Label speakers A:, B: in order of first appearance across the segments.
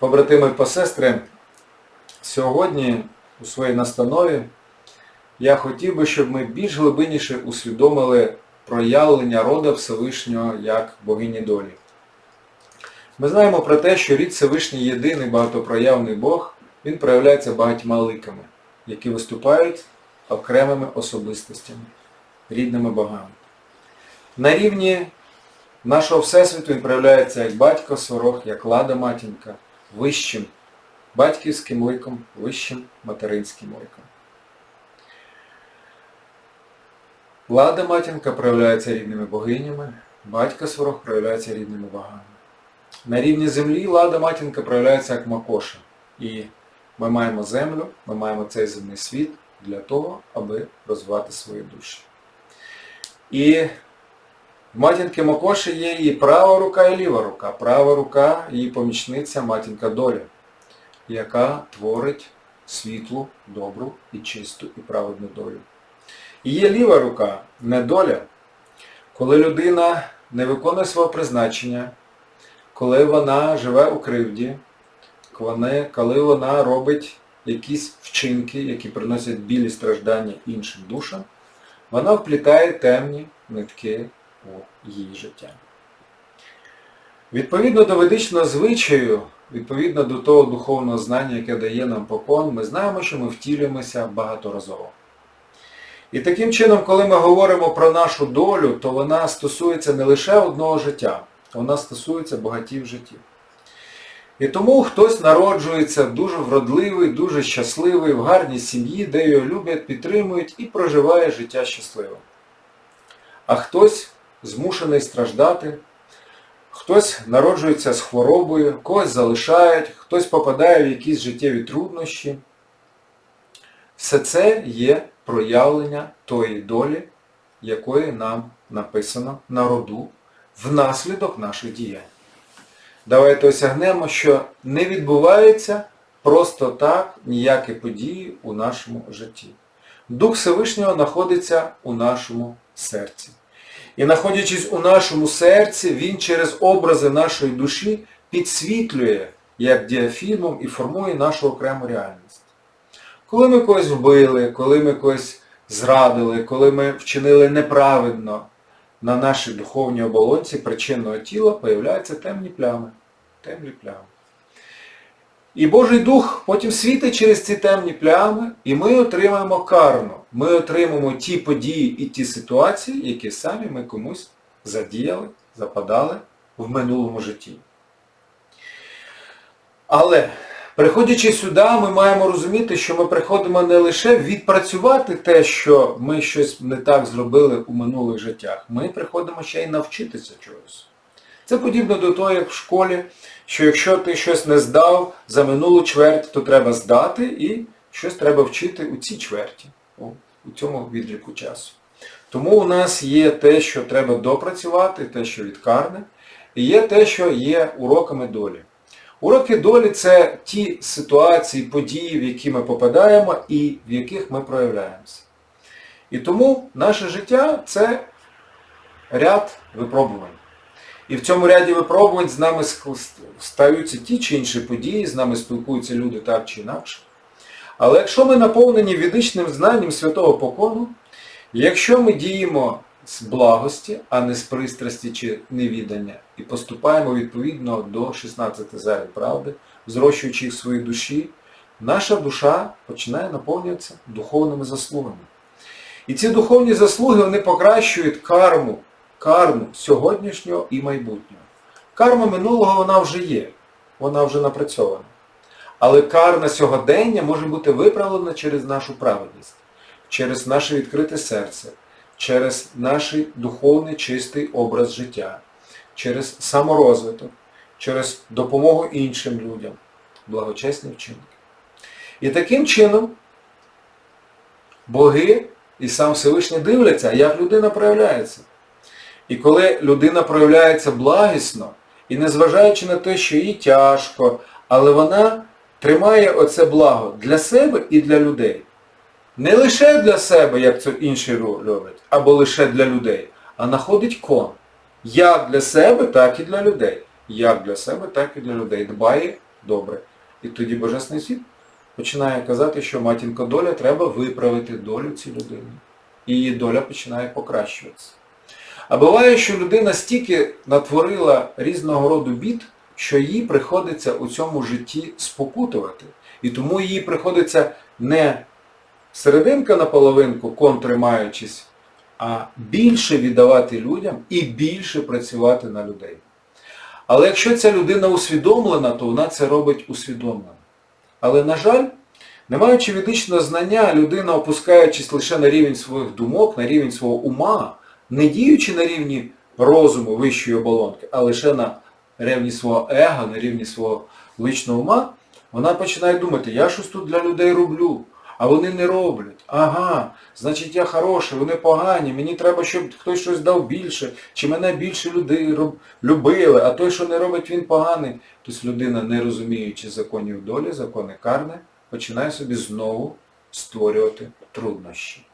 A: Побратими і посестри, сьогодні у своїй настанові я хотів би, щоб ми більш глибинніше усвідомили проявлення рода Всевишнього як богині долі. Ми знаємо про те, що рід Всевишній єдиний багатопроявний Бог, він проявляється багатьма ликами, які виступають окремими особистостями, рідними богами. На рівні нашого Всесвіту він проявляється як батько сорок, як лада матінка, вищим батьківським ликом, вищим материнським ликом. Лада матінка проявляється рідними богинями, батько сорок проявляється рідними богами. На рівні землі лада матінка проявляється як макоша. І ми маємо землю, ми маємо цей земний світ для того, аби розвивати свої душі. І матінки Макоші є її права рука і ліва рука. Права рука її помічниця матінка доля, яка творить світлу, добру і чисту і праведну долю. І є ліва рука, недоля, коли людина не виконує свого призначення, коли вона живе у кривді, коли вона робить якісь вчинки, які приносять білі страждання іншим душам, вона вплітає темні нитки у її життя. Відповідно до ведичного звичаю, відповідно до того духовного знання, яке дає нам покон, ми знаємо, що ми втілюємося багаторазово. І таким чином, коли ми говоримо про нашу долю, то вона стосується не лише одного життя, вона стосується багатів життів. І тому хтось народжується дуже вродливий, дуже щасливий, в гарній сім'ї, де його люблять, підтримують і проживає життя щасливо. А хтось змушений страждати, хтось народжується з хворобою, когось залишають, хтось попадає в якісь життєві труднощі. Все це є проявлення тої долі, якої нам написано на роду внаслідок наших діянь. Давайте осягнемо, що не відбувається просто так ніякі події у нашому житті. Дух Всевишнього знаходиться у нашому серці. І знаходячись у нашому серці, він через образи нашої душі підсвітлює, як діафільмом, і формує нашу окрему реальність. Коли ми когось вбили, коли ми когось зрадили, коли ми вчинили неправедно, на нашій духовній оболонці причинного тіла появляються темні плями. Темні плями. І Божий Дух потім світить через ці темні плями, і ми отримаємо карну. Ми отримаємо ті події і ті ситуації, які самі ми комусь задіяли, западали в минулому житті. Але, приходячи сюди, ми маємо розуміти, що ми приходимо не лише відпрацювати те, що ми щось не так зробили у минулих життях, ми приходимо ще й навчитися чогось. Це подібно до того, як в школі, що якщо ти щось не здав за минулу чверть, то треба здати і щось треба вчити у цій чверті, у цьому відліку часу. Тому у нас є те, що треба допрацювати, те, що відкарне, і є те, що є уроками долі. Уроки долі це ті ситуації, події, в які ми попадаємо і в яких ми проявляємося. І тому наше життя це ряд випробувань. І в цьому ряді випробувань з нами стаються ті чи інші події, з нами спілкуються люди так чи інакше. Але якщо ми наповнені ведичним знанням святого покону, якщо ми діємо з благості, а не з пристрасті чи невідання, і поступаємо відповідно до 16 заряд правди, зрощуючи їх в своїй душі, наша душа починає наповнюватися духовними заслугами. І ці духовні заслуги вони покращують карму карму сьогоднішнього і майбутнього. Карма минулого вона вже є, вона вже напрацьована. Але карма сьогодення може бути виправлена через нашу праведність, через наше відкрите серце, через наш духовний чистий образ життя, через саморозвиток, через допомогу іншим людям, благочесні вчинки. І таким чином боги і сам Всевишній дивляться, як людина проявляється. І коли людина проявляється благісно, і незважаючи на те, що їй тяжко, але вона тримає оце благо для себе і для людей. Не лише для себе, як це інші роблять, або лише для людей, а знаходить кон. Як для себе, так і для людей. Як для себе, так і для людей. Дбає добре. І тоді Божественний світ починає казати, що матінко доля треба виправити долю цій людини. І її доля починає покращуватися. А буває, що людина стільки натворила різного роду бід, що їй приходиться у цьому житті спокутувати. І тому їй приходиться не серединка на половинку, контримаючись, а більше віддавати людям і більше працювати на людей. Але якщо ця людина усвідомлена, то вона це робить усвідомлено. Але, на жаль, не маючи ведичного знання, людина, опускаючись лише на рівень своїх думок, на рівень свого ума, не діючи на рівні розуму вищої оболонки, а лише на рівні свого его, на рівні свого личного ума, вона починає думати, я щось тут для людей роблю, а вони не роблять. Ага, значить я хороший, вони погані, мені треба, щоб хтось щось дав більше, чи мене більше людей любили, а той, що не робить, він поганий. Тобто людина, не розуміючи законів долі, закони карни, починає собі знову створювати труднощі.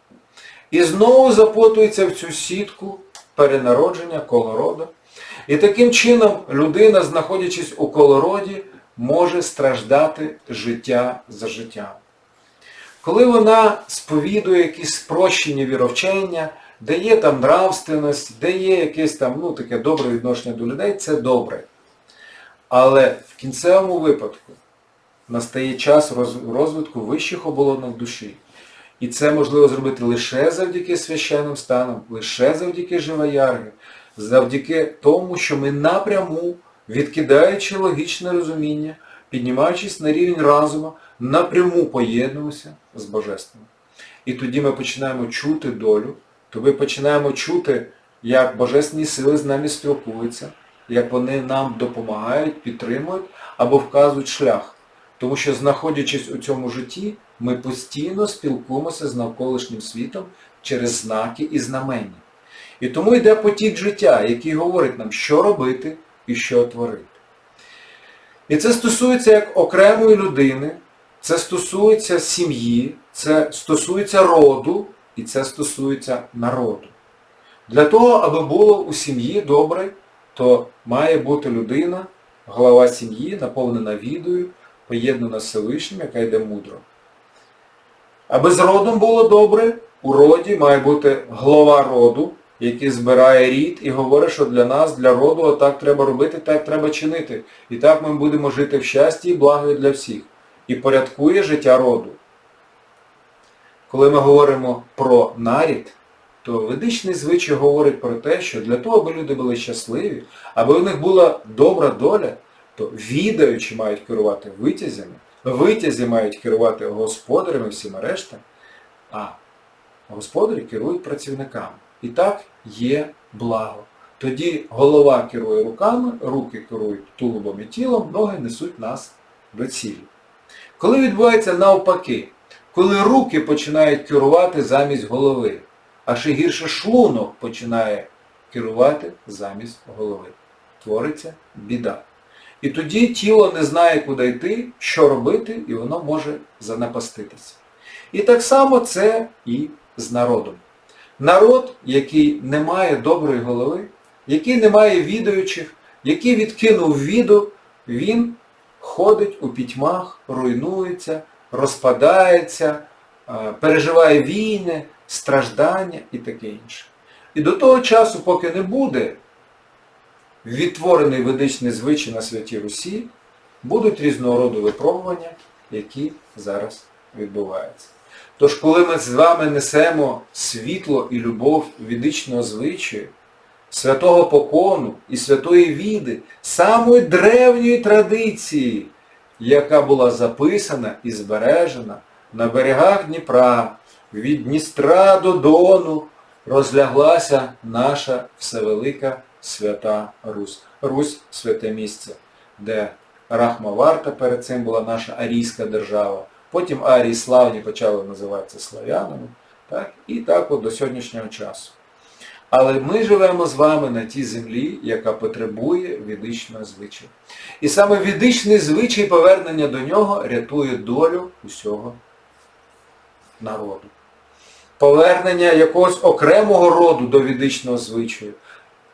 A: І знову запутується в цю сітку перенародження колорода. І таким чином людина, знаходячись у колороді, може страждати життя за життям. Коли вона сповідує якісь спрощені віровчення, де є там нравственність, де є якесь там ну, таке добре відношення до людей, це добре. Але в кінцевому випадку настає час розвитку вищих оболонок душі. І це можливо зробити лише завдяки священним станам, лише завдяки живоярги, завдяки тому, що ми напряму, відкидаючи логічне розуміння, піднімаючись на рівень разуму, напряму поєднуємося з Божественним. І тоді ми починаємо чути долю, то ми починаємо чути, як божественні сили з нами спілкуються, як вони нам допомагають, підтримують або вказують шлях. Тому що знаходячись у цьому житті, ми постійно спілкуємося з навколишнім світом через знаки і знамення. І тому йде потік життя, який говорить нам, що робити і що творити. І це стосується як окремої людини, це стосується сім'ї, це стосується роду і це стосується народу. Для того, аби було у сім'ї добре, то має бути людина, голова сім'ї, наповнена відою, поєднана з Всевишнім, яка йде мудро. Аби з родом було добре, у роді має бути голова роду, який збирає рід і говорить, що для нас, для роду, отак треба робити, так треба чинити. І так ми будемо жити в щасті і благі для всіх. І порядкує життя роду. Коли ми говоримо про нарід, то ведичний звичай говорить про те, що для того, аби люди були щасливі, аби у них була добра доля, то відаючи мають керувати витязями, витязі мають керувати господарями, всіма решта, а господарі керують працівниками. І так є благо. Тоді голова керує руками, руки керують тулубом і тілом, ноги несуть нас до цілі. Коли відбувається навпаки, коли руки починають керувати замість голови, а ще гірше шлунок починає керувати замість голови. Твориться біда. І тоді тіло не знає, куди йти, що робити, і воно може занапаститися. І так само це і з народом. Народ, який не має доброї голови, який не має відаючих, який відкинув віду, він ходить у пітьмах, руйнується, розпадається, е, переживає війни, страждання і таке інше. І до того часу, поки не буде відтворений ведичний звичай на святій Русі, будуть різного роду випробування, які зараз відбуваються. Тож, коли ми з вами несемо світло і любов ведичного звичаю, святого покону і святої віди, самої древньої традиції, яка була записана і збережена на берегах Дніпра, від Дністра до Дону, розляглася наша всевелика свята Русь. Русь святе місце, де Рахмаварта перед цим була наша арійська держава. Потім арії славні почали називатися славянами. Так? І так от до сьогоднішнього часу. Але ми живемо з вами на тій землі, яка потребує ведичного звичаю. І саме ведичний звичай повернення до нього рятує долю усього народу. Повернення якогось окремого роду до ведичного звичаю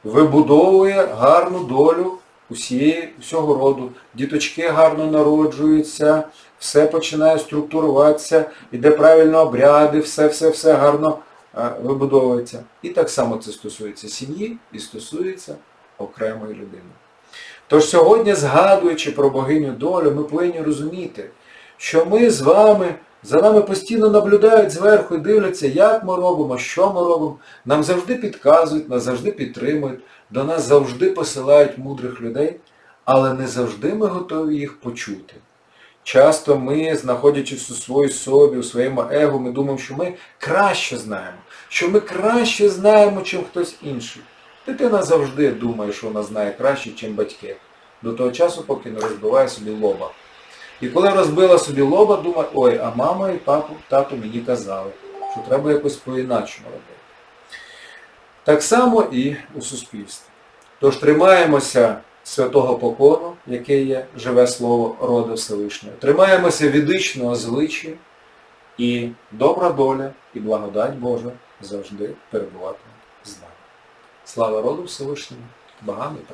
A: вибудовує гарну долю усієї, всього роду, діточки гарно народжуються, все починає структуруватися, іде правильно обряди, все-все-все гарно е, вибудовується. І так само це стосується сім'ї і стосується окремої людини. Тож сьогодні, згадуючи про богиню долю, ми повинні розуміти, що ми з вами, за нами постійно наблюдають зверху і дивляться, як ми робимо, що ми робимо. Нам завжди підказують, нас завжди підтримують, до нас завжди посилають мудрих людей, але не завжди ми готові їх почути. Часто ми, знаходячись у своїй собі, у своєму его, ми думаємо, що ми краще знаємо, що ми краще знаємо, чим хтось інший. Дитина завжди думає, що вона знає краще, ніж батьки. До того часу, поки не розбиває собі лоба. І коли розбила собі лоба, думає, ой, а мама і папу, тато мені казали, що треба якось по-іначому робити. Так само і у суспільстві. Тож тримаємося святого покону, яке є живе слово роду Всевишнього. Тримаємося відичного звичаю і добра доля і благодать Божа завжди перебуватиме з нами. Слава роду Всевишньому, багам і